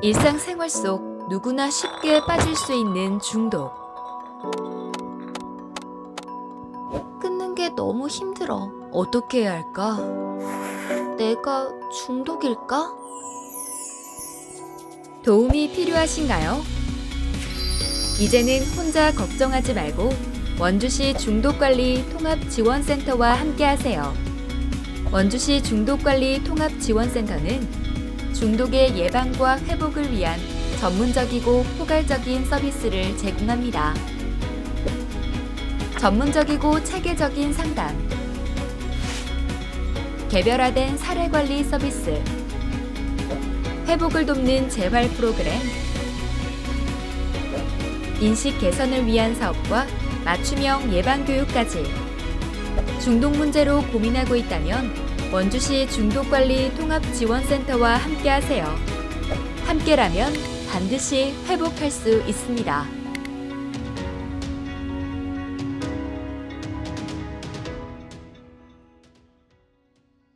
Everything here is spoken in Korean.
일상생활 속 누구나 쉽게 빠질 수 있는 중독. 끊는 게 너무 힘들어. 어떻게 해야 할까? 내가 중독일까? 도움이 필요하신가요? 이제는 혼자 걱정하지 말고 원주시 중독관리 통합지원센터와 함께하세요. 원주시 중독관리 통합지원센터는 중독의 예방과 회복을 위한 전문적이고 포괄적인 서비스를 제공합니다. 전문적이고 체계적인 상담, 개별화된 사례 관리 서비스, 회복을 돕는 재활 프로그램, 인식 개선을 위한 사업과 맞춤형 예방 교육까지. 중독 문제로 고민하고 있다면 원주시 중독관리 통합지원센터와 함께하세요. 함께라면 반드시 회복할 수 있습니다.